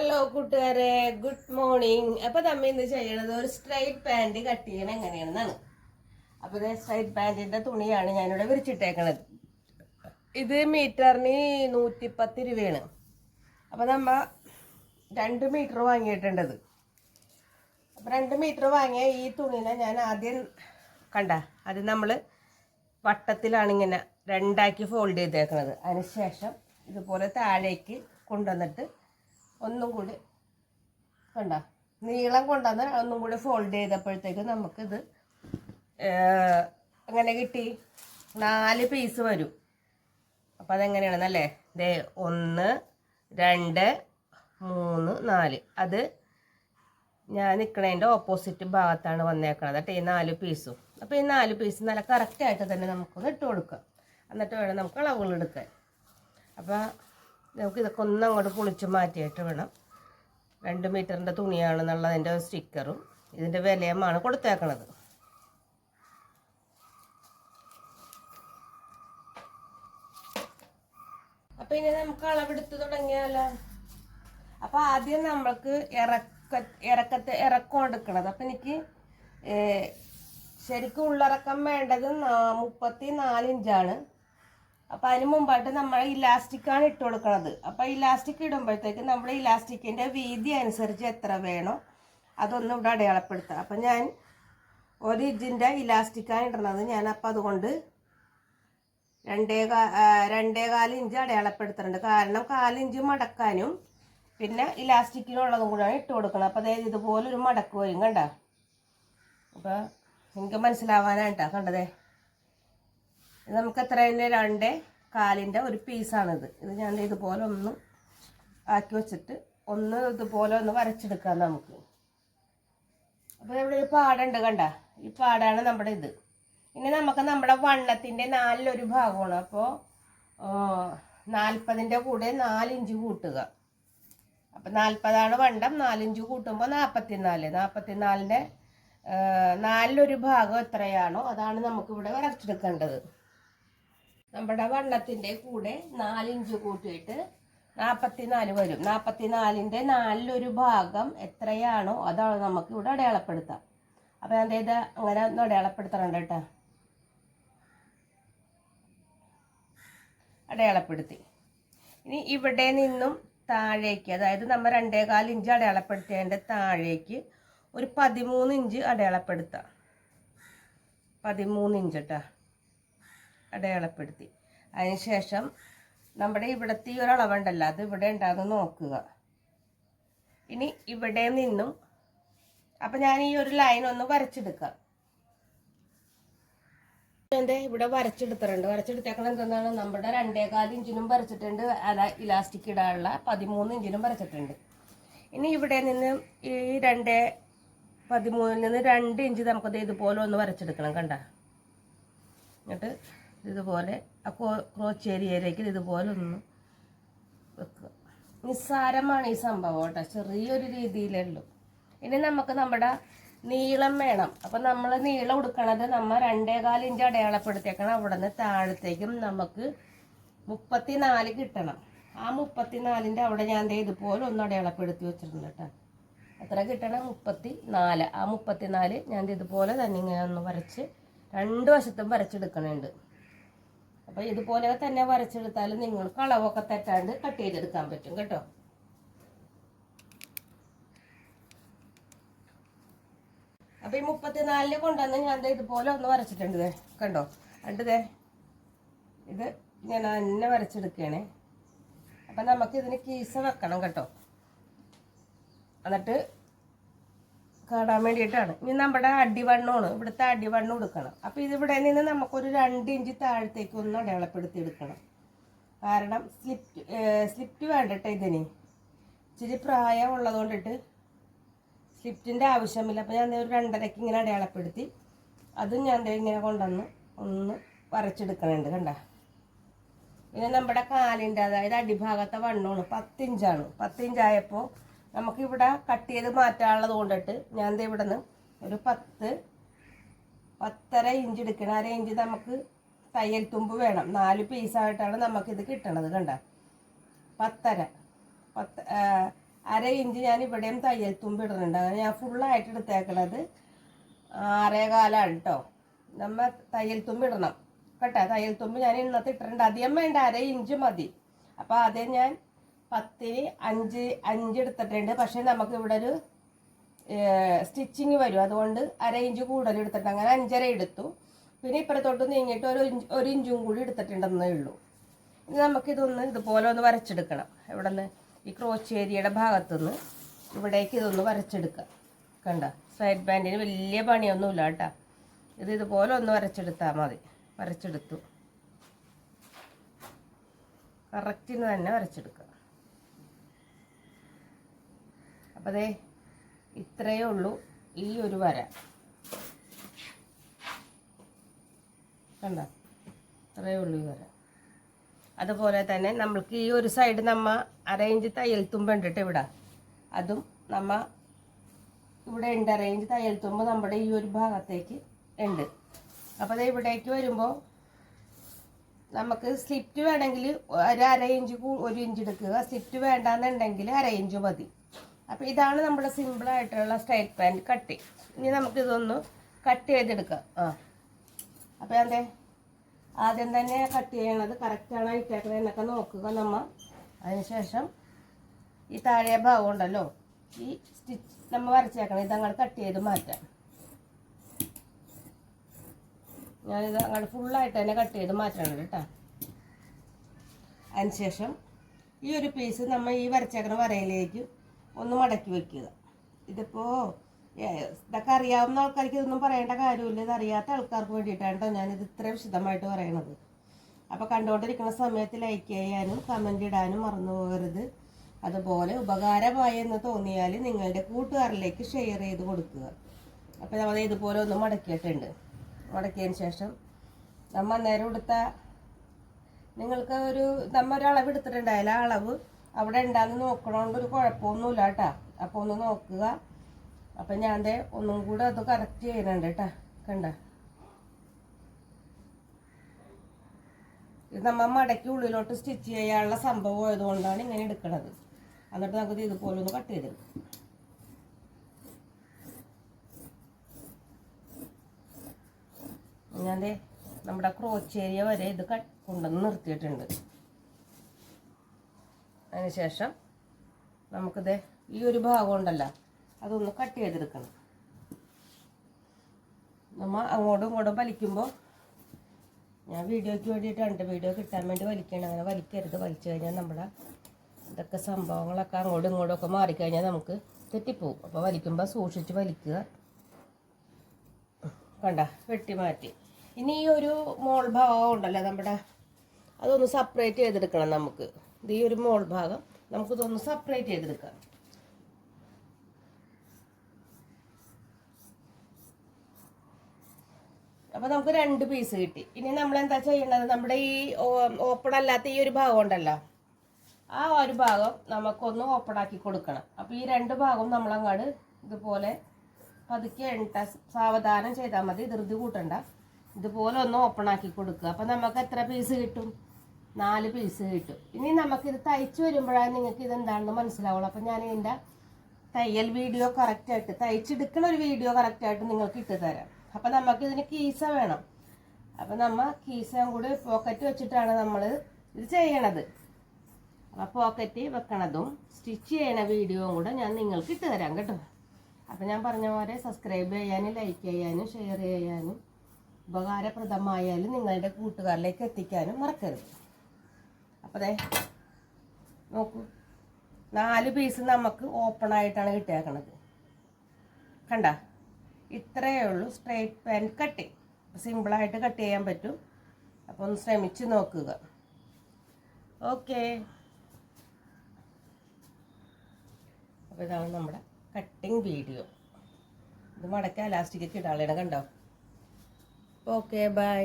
Hello കൂട്ടുകാരെ. Good morning അപ്പോൾ നമ്മ ഇന്ന് ചെയ്യണത് ഒരു സ്ട്രൈറ്റ് പാന്റ് കട്ട് ചെയ്യണം എങ്ങനെയാണെന്നാണ്. അപ്പോൾ ഇത് സ്ട്രൈറ്റ് പാന്റിന്റെ തുണിയാണ് ഞാനിവിടെ വിരിച്ചിട്ടേക്കണത്. ഇത് മീറ്ററിന് നൂറ്റിപ്പത്ത് രൂപയാണ് അപ്പോൾ നമ്മ രണ്ട് മീറ്റർ വാങ്ങിയിട്ടുണ്ടത് അപ്പോൾ രണ്ട് മീറ്റർ വാങ്ങിയ ഈ തുണിനെ ഞാൻ ആദ്യം കണ്ട അത് നമ്മൾ വട്ടത്തിലാണ് ഇങ്ങനെ രണ്ടാക്കി ഫോൾഡ് ചെയ്തേക്കണത്. അതിനുശേഷം ഇതുപോലെ താഴേക്ക് കൊണ്ടുവന്നിട്ട് ഒന്നും കൂടി കണ്ട? നീളം കൊണ്ടുവന്ന് ഒന്നും കൂടി ഫോൾഡ് ചെയ്തപ്പോഴത്തേക്ക് നമുക്കിത് അങ്ങനെ കിട്ടി? നാല് പീസ് വരും. അപ്പം അതെങ്ങനെയാണെന്നല്ലേ ദേ ഒന്ന് രണ്ട് മൂന്ന് നാല്. അത് ഞാൻ നിൽക്കണതിന്റെ ഓപ്പോസിറ്റ് ഭാഗത്താണ് വന്നേക്കണത് കേട്ടോ ഈ നാല് പീസും അപ്പോൾ ഈ നാല് പീസ് നല്ല കറക്റ്റായിട്ട് തന്നെ നമുക്കൊന്ന് ഇട്ട് കൊടുക്കാം. എന്നിട്ട് വേണം നമുക്ക് അളവുകൾ എടുക്കാൻ. അപ്പോൾ നമുക്ക് ഇതൊക്കെ ഒന്ന് അങ്ങോട്ട് പൊളിച്ച് മാറ്റിയിട്ട് വേണം. രണ്ട് മീറ്ററിന്റെ തുണിയാണെന്നുള്ളതിന്റെ സ്റ്റിക്കറും ഇതിന്റെ വിലയുമാണ് കൊടുത്തേക്കണത്. അപ്പം ഇനി നമുക്ക് അളവെടുത്ത് തുടങ്ങിയാലോ? അപ്പോൾ ആദ്യം നമ്മൾക്ക് ഇറക്ക ഇറക്കത്തെ ഇറക്കം എടുക്കണത്. അപ്പം എനിക്ക് ശരിക്കും ഉള്ളിറക്കം വേണ്ടത് മുപ്പത്തി നാല് അപ്പൊ അതിന് മുമ്പായിട്ട് നമ്മൾ ഇലാസ്റ്റിക്കാണ് ഇട്ട് കൊടുക്കുന്നത് അപ്പൊ ഇലാസ്റ്റിക് ഇടുമ്പോഴത്തേക്ക് നമ്മൾ ഇലാസ്റ്റിക്കിന്റെ വീതി അനുസരിച്ച് എത്ര വേണോ അതൊന്നും ഇവിടെ അടയാളപ്പെടുത്താം. അപ്പൊ ഞാൻ ഒരു ഇഞ്ചിന്റെ ഇലാസ്റ്റിക്കാണ് ഇടുന്നത്. ഞാൻ അപ്പൊ അതുകൊണ്ട് രണ്ടേ കാ- രണ്ടേ കാൽ ഇഞ്ച് അടയാളപ്പെടുത്തുന്നുണ്ട് കാരണം കാലിഞ്ച് മടക്കാനും പിന്നെ ഇലാസ്റ്റിക്കിനുള്ളതും കൂടെയാണ് ഇട്ട് കൊടുക്കണം അപ്പോൾ അതായത് ഇതുപോലെ ഒരു മടക്ക് വരും കണ്ട? അപ്പോൾ നിങ്ങൾക്ക് മനസ്സിലാവാനായിട്ടാ കണ്ടതേ? നമുക്ക് തന്നെ രണ്ട് കാലിന്റെ ഒരു പീസാണിത്. ഇത് ഞാൻ ഇതുപോലെ ഒന്ന് ആക്കി വെച്ചിട്ട് ഒന്ന് ഇതുപോലെ ഒന്ന് വരച്ചെടുക്കാം നമുക്ക്. അപ്പോൾ ഇവിടെ ഒരു പാടുണ്ട് കണ്ട? ഈ പാടാണ് നമ്മുടെ ഇത്. ഇനി നമുക്ക് നമ്മുടെ വണ്ണത്തിന്റെ നാലിലൊരു ഭാഗമാണ്. അപ്പോൾ നാൽപ്പതിന്റെ കൂടെ നാലിഞ്ച് കൂട്ടുക. അപ്പം നാൽപ്പതാണ് വണ്ടം നാലിഞ്ച് കൂട്ടുമ്പോൾ നാൽപ്പത്തിനാല്. നാൽപ്പത്തിനാലിന്റെ നാലിലൊരു ഭാഗം എത്രയാണോ അതാണ് നമുക്കിവിടെ വരച്ചെടുക്കേണ്ടത്. നമ്മുടെ വണ്ണത്തിന്റെ കൂടെ നാലിഞ്ച് കൂട്ടിയിട്ട് നാൽപ്പത്തിനാല് വരും. നാൽപ്പത്തിനാലിന്റെ നാലിലൊരു ഭാഗം എത്രയാണോ അതാണ് നമുക്ക് ഇവിടെ അടയാളപ്പെടുത്താം. അപ്പം ഞാൻ ഇത് അങ്ങനെ ഒന്ന് അടയാളപ്പെടുത്തണം കേട്ടോ. അടയാളപ്പെടുത്തി. ഇനി ഇവിടെ നിന്നും താഴേക്ക് അതായത് നമ്മൾ രണ്ടേകാൽ ഇഞ്ച് അടയാളപ്പെടുത്തേണ്ട താഴേക്ക് ഒരു പതിമൂന്ന് ഇഞ്ച് അടയാളപ്പെടുത്താം. പതിമൂന്ന് ഇഞ്ച് കേട്ടോ. അടയാളപ്പെടുത്തി. അതിനുശേഷം നമ്മുടെ ഇവിടുത്തെ ഒരു അളവുണ്ടല്ലോ അത് ഇവിടെ ഉണ്ടാകുന്ന നോക്കുക. ഇനി ഇവിടെ നിന്നും അപ്പം ഞാൻ ഈ ഒരു ലൈൻ ഒന്ന് വരച്ചെടുക്കാം. എന്താ ഇവിടെ വരച്ചെടുത്തിട്ടുണ്ട്. വരച്ചെടുത്തേക്കണം എന്താണ് നമ്മുടെ രണ്ടേകാൽ ഇഞ്ചിനും വരച്ചിട്ടുണ്ട്. അല്ല ഇലാസ്റ്റിക് ഇടാനുള്ള പതിമൂന്ന് ഇഞ്ചിനും വരച്ചിട്ടുണ്ട്. ഇനി ഇവിടെ നിന്ന് ഈ രണ്ടേ പതിമൂന്നിൽ നിന്ന് രണ്ട് ഇഞ്ച് നമുക്കത് ഇതുപോലെ ഒന്ന് വരച്ചെടുക്കണം കണ്ട. എന്നിട്ട് ഇതുപോലെ ആ ക്രോച്ച് ഏരിയയിലേക്ക് ഇതുപോലെ ഒന്ന് വെക്കുക. നിസ്സാരമാണ് ഈ സംഭവം കേട്ടോ. ചെറിയൊരു രീതിയിലേ ഉള്ളൂ. ഇനി നമുക്ക് നമ്മുടെ നീളം വേണം. അപ്പം നമ്മൾ നീളം കൊടുക്കണത് നമ്മൾ രണ്ടേകാൽ ഇഞ്ച് അടയാളപ്പെടുത്തിയേക്കണം. അവിടെ നിന്ന് താഴത്തേക്കും നമുക്ക് മുപ്പത്തിനാല് കിട്ടണം. ആ മുപ്പത്തിനാലിന്റെ അവിടെ ഞാൻ ദേ ഇതുപോലെ ഒന്ന് അടയാളപ്പെടുത്തി വെച്ചിട്ടുണ്ട് കേട്ടോ. എത്ര കിട്ടണം? മുപ്പത്തി നാല് ആ മുപ്പത്തിനാല് ഞാൻ ഇതുപോലെ തന്നെ ഇങ്ങനെ ഒന്ന് വരച്ച് രണ്ട് വശത്തും വരച്ചെടുക്കണുണ്ട്. അപ്പോൾ ഇതുപോലെ തന്നെ വരച്ചെടുത്താൽ നിങ്ങൾക്ക് അളവൊക്കെ തെറ്റാണ്ട് കട്ട് ചെയ്തെടുക്കാൻ പറ്റും കേട്ടോ. അപ്പൊ ഈ മുപ്പത്തിനാലിന് കൊണ്ടുവന്ന് ഞാൻ ഇതുപോലെ ഒന്ന് വരച്ചിട്ടുണ്ട് കണ്ടോ? കണ്ടതേ ഇത് ഞാൻ തന്നെ വരച്ചെടുക്കുകയാണേ. അപ്പം നമുക്ക് ഇതിന് കീസ വെക്കണം കേട്ടോ. എന്നിട്ട് കാണാൻ വേണ്ടിയിട്ടാണ്. ഇനി നമ്മുടെ അടിവണ്ണമാണ്. ഇവിടുത്തെ അടിവണ്ണം എടുക്കണം. അപ്പോൾ ഇതിവിടെ നിന്ന് നമുക്കൊരു രണ്ട് ഇഞ്ച് താഴത്തേക്ക് ഒന്ന് അടയാളപ്പെടുത്തി എടുക്കണം. കാരണം സ്ലിപ്പ് സ്ലിപ്റ്റ് വേണ്ടട്ടെ ഇതിന്. ഇച്ചിരി പ്രായം ഉള്ളതുകൊണ്ടിട്ട് സ്ലിപ്റ്റിന്റെ ആവശ്യമില്ല. അപ്പോൾ ഞാൻ ഒരു രണ്ടരയ്ക്ക് ഇങ്ങനെ അടയാളപ്പെടുത്തി. അതും ഞാൻ ഇങ്ങനെ കൊണ്ടുവന്ന് ഒന്ന് വരച്ചെടുക്കണുണ്ട് കണ്ട. പിന്നെ നമ്മുടെ കാലിന്റെ അതായത് അടിഭാഗത്തെ വണ്ണമാണ് പത്തിഞ്ചാണ്. പത്തിഞ്ചായപ്പോൾ നമുക്കിവിടെ കട്ട് ചെയ്ത് മാറ്റാനുള്ളത് കൊണ്ടിട്ട് ഞാൻ ദേ ഇവിടെ നിന്ന് ഒരു പത്ത് പത്തര ഇഞ്ച് എടുക്കണം. അര ഇഞ്ച് നമുക്ക് തയ്യൽ തുമ്പ് വേണം. നാല് പീസായിട്ടാണ് നമുക്കിത് കിട്ടണത് കണ്ട? പത്തര. പത്ത് അര ഇഞ്ച് ഞാൻ ഇവിടെയും തയ്യൽ തുമ്പ് ഇടുന്നുണ്ട്. അങ്ങനെ ഞാൻ ഫുള്ളായിട്ട് എടുത്തേക്കണത് ആറേ കാലാണ് കേട്ടോ നമ്മ തയ്യൽ തുമ്പ് ഇടണം. കേട്ടോ? തയ്യൽ തുമ്പ് ഞാൻ ഇന്നത്തെ ഇട്ടിട്ടുണ്ട്. അധികം വേണ്ട. അര ഇഞ്ച് മതി. അപ്പോൾ അതേ ഞാൻ പത്തിന് അഞ്ച് അഞ്ച് എടുത്തിട്ടുണ്ട്. പക്ഷേ നമുക്ക് ഇവിടെ ഒരു സ്റ്റിച്ചിങ് വരും. അതുകൊണ്ട് അര ഇഞ്ച് കൂടുതൽ എടുത്തിട്ട് അങ്ങനെ അഞ്ചര എടുത്തു. പിന്നെ ഇപ്പുറത്തോട്ട് നീങ്ങിയിട്ട് ഒരു ഇഞ്ച് ഒരു ഇഞ്ചും കൂടി എടുത്തിട്ടുണ്ടെന്നേ ഉള്ളൂ. ഇനി നമുക്കിതൊന്ന് ഇതുപോലെ ഒന്ന് വരച്ചെടുക്കണം. ഇവിടെ നിന്ന് ഈ ക്രോച്ച് ഏരിയയുടെ ഭാഗത്തുനിന്ന് ഇവിടേക്ക് ഇതൊന്ന് വരച്ചെടുക്കാം. കണ്ട? സൈഡ് ബാൻഡിന് വലിയ പണിയൊന്നുമില്ല കേട്ടോ. ഇത് ഇതുപോലെ ഒന്ന് വരച്ചെടുത്താൽ മതി. വരച്ചെടുത്തു. കറക്റ്റിന് തന്നെ വരച്ചെടുക്കുക അപ്പോൾ അതേ ഇത്രയേ ഉള്ളൂ ഈ ഒരു വര. കണ്ട? ഇത്രയേ ഉള്ളൂ ഈ വര. അതുപോലെ തന്നെ നമ്മൾക്ക് ഈ ഒരു സൈഡ് നമ്മ അറേഞ്ച് തയ്യൽ തുമ്പ് ഉണ്ടിട്ട് ഇവിടെ. അതും നമ്മ ഇവിടെ ഉണ്ട്. അറേഞ്ച് തയ്യൽ തുമ്പ് നമ്മുടെ ഈ ഒരു ഭാഗത്തേക്ക് ഉണ്ട്. അപ്പോൾ അത് ഇവിടേക്ക് വരുമ്പോൾ നമുക്ക് സ്ലിപ്റ്റ് വേണമെങ്കിൽ ഒരു അര ഇഞ്ച് ഒരു ഇഞ്ച് എടുക്കുക. സ്ലിപ്റ്റ് വേണ്ടാന്നുണ്ടെങ്കിൽ അര ഇഞ്ച് മതി. അപ്പോൾ ഇതാണ് നമ്മുടെ സിമ്പിളായിട്ടുള്ള സ്ട്രൈറ്റ് പാന്റ് കട്ട്. ഇനി നമുക്കിതൊന്ന് കട്ട് ചെയ്തെടുക്കാം. ആ. അപ്പോൾ അതെ ആദ്യം തന്നെ കട്ട് ചെയ്യണത് കറക്റ്റാണ് ഇട്ടേക്കുന്നത് എന്നൊക്കെ നോക്കുക നമ്മൾ അതിനുശേഷം ഈ താഴെ ഭാഗം ഉണ്ടല്ലോ ഈ സ്റ്റിച്ച് നമ്മൾ വരച്ചേക്കണം. ഇത് അങ്ങോട്ട് കട്ട് ചെയ്ത് മാറ്റാം. ഞാനിത് അങ്ങോട്ട് ഫുള്ളായിട്ട് തന്നെ കട്ട് ചെയ്ത് മാറ്റണം കേട്ടോ അതിനുശേഷം ഈ ഒരു പീസ് നമ്മൾ ഈ വരച്ചേക്കണ വരയിലേക്ക് ഒന്ന് മടക്കി വെക്കുക. ഇതിപ്പോൾ ഇതൊക്കെ അറിയാവുന്ന ആൾക്കാർക്ക് ഇതൊന്നും പറയേണ്ട കാര്യമില്ല. ഇത് അറിയാത്ത ആൾക്കാർക്ക് വേണ്ടിയിട്ടാണ് കേട്ടോ ഞാനിത് ഇത്രയും വിശദമായിട്ട് പറയണത്. അപ്പോൾ കണ്ടുകൊണ്ടിരിക്കുന്ന സമയത്ത് ലൈക്ക് ചെയ്യാനും കമന്റ് ഇടാനും മറന്നു പോകരുത്. അതുപോലെ ഉപകാരമായി എന്ന് തോന്നിയാൽ നിങ്ങളുടെ കൂട്ടുകാരിലേക്ക് ഷെയർ ചെയ്ത് കൊടുക്കുക. അപ്പോൾ നമ്മൾ ഇതുപോലെ ഒന്ന് മടക്കിയിട്ടുണ്ട്. മടക്കിയതിന് ശേഷം നമ്മൾ അന്നേരം എടുത്ത നിങ്ങൾക്ക് ഒരു നമ്മ ഒരു അളവ് എടുത്തിട്ടുണ്ടായാലും ആ അളവ് അവിടെ ഉണ്ടാകുന്ന നോക്കണോണ്ട് ഒരു കുഴപ്പമൊന്നുമില്ല കേട്ടാ. അപ്പോൾ ഒന്ന് നോക്കുക. അപ്പം ഞാൻ ദേ ഒന്നും കൂടെ അത് കറക്റ്റ് ചെയ്യുന്നുണ്ട് കേട്ടാ. കണ്ട. ഇത് നമ്മ മടക്കി ഉള്ളിലോട്ട് സ്റ്റിച്ച് ചെയ്യാനുള്ള സംഭവം ആയതുകൊണ്ടാണ് ഇങ്ങനെ എടുക്കുന്നത് എന്നിട്ട് നമുക്ക് ഇതുപോലെ ഒന്ന് കട്ട് ചെയ്തെടുക്കാം. ഞാൻ നമ്മുടെ ക്രോച്ചേരിയ വരെ ഇത് കൊണ്ടുവന്ന് നിർത്തിയിട്ടുണ്ട്. അതിനുശേഷം നമുക്കിത് ഈ ഒരു ഭാഗം ഉണ്ടല്ലോ അതൊന്ന് കട്ട് ചെയ്തെടുക്കണം. നമ്മൾ അങ്ങോട്ടും ഇങ്ങോട്ടും വലിക്കുമ്പോൾ ഞാൻ വീഡിയോയ്ക്ക് വേണ്ടിയിട്ടുണ്ട് വീഡിയോ കിട്ടാൻ വേണ്ടി വലിക്കണം. അങ്ങനെ വലിക്കരുത്. വലിച്ചു കഴിഞ്ഞാൽ നമ്മുടെ ഇതൊക്കെ സംഭവങ്ങളൊക്കെ അങ്ങോട്ടും ഇങ്ങോട്ടും ഒക്കെ മാറിക്കഴിഞ്ഞാൽ നമുക്ക് തെറ്റിപ്പോവും. അപ്പോൾ വലിക്കുമ്പോൾ സൂക്ഷിച്ച് വലിക്കുക. കണ്ട? വെട്ടി മാറ്റി. ഇനി ഈ ഒരു മോൾ ഭാഗം ഉണ്ടല്ലോ നമ്മുടെ അതൊന്ന് സെപ്പറേറ്റ് ചെയ്തെടുക്കണം നമുക്ക്. ഇത് ഈ ഒരു മോൾ ഭാഗം നമുക്കിതൊന്ന് സെപ്പറേറ്റ് ചെയ്തെടുക്കാം. അപ്പോൾ നമുക്ക് രണ്ട് പീസ് കിട്ടി. ഇനി നമ്മൾ എന്താ ചെയ്യേണ്ടത്? നമ്മുടെ ഈ ഓപ്പൺ അല്ലാത്ത ഈ ഒരു ഭാഗം ഉണ്ടല്ലോ. ആ ഒരു ഭാഗം നമുക്കൊന്ന് ഓപ്പൺ ആക്കി കൊടുക്കണം. അപ്പോൾ ഈ രണ്ട് ഭാഗവും നമ്മളങ്ങാട് ഇതുപോലെ പതുക്കെ എണ്ണ സാവധാനം ചെയ്താൽ മതി. ധൃതി കൂട്ടണ്ട. ഇതുപോലെ ഒന്ന് ഓപ്പൺ ആക്കി കൊടുക്കുക. അപ്പോൾ നമുക്ക് എത്ര പീസ് കിട്ടും? നാല് പീസ് കിട്ടും. ഇനി നമുക്കിത് തയ്ച്ച് വരുമ്പോഴാണ് നിങ്ങൾക്ക് ഇത് എന്താണെന്ന് മനസ്സിലാവുള്ളൂ. അപ്പം ഞാൻ ഇതിന്റെ തയ്യൽ വീഡിയോ കറക്റ്റായിട്ട് തയ്ച്ചെടുക്കണ ഒരു വീഡിയോ കറക്റ്റായിട്ട് നിങ്ങൾക്ക് ഇട്ട് തരാം. അപ്പം നമുക്ക് ഇതിന് കീസ വേണം. അപ്പം നമ്മൾ കീസയും കൂടി പോക്കറ്റ് വെച്ചിട്ടാണ് നമ്മൾ ഇത് ചെയ്യണത്. അപ്പോൾ പോക്കറ്റ് വെക്കണതും സ്റ്റിച്ച് ചെയ്യണ വീഡിയോയും കൂടെ ഞാൻ നിങ്ങൾക്ക് ഇട്ട് തരാം കേട്ടോ. അപ്പം ഞാൻ പറഞ്ഞ പോലെ സബ്സ്ക്രൈബ് ചെയ്യാനും ലൈക്ക് ചെയ്യാനും ഷെയർ ചെയ്യാനും ഉപകാരപ്രദമായാലും നിങ്ങളുടെ കൂട്ടുകാരിലേക്ക് എത്തിക്കാനും മറക്കരുത്. അപ്പോൾ ദേ നോക്കൂ. നാല് പീസ് നമുക്ക് ഓപ്പൺ ആയിട്ടാണ് കിട്ടിയേക്കണത്. കണ്ട? ഇത്രയേ ഉള്ളൂ. സ്ട്രേറ്റ് പാൻ കട്ടിങ് സിമ്പിളായിട്ട് കട്ട് ചെയ്യാൻ പറ്റും. അപ്പോൾ ഒന്ന് ശ്രമിച്ച് നോക്കുക. ഓക്കെ അപ്പോൾ ഇതാണ് നമ്മുടെ കട്ടിങ് വീഡിയോ ഇത് മടക്ക ലാസ്റ്റിക്ക് ഇടാളേണം കണ്ടോ? Okay bye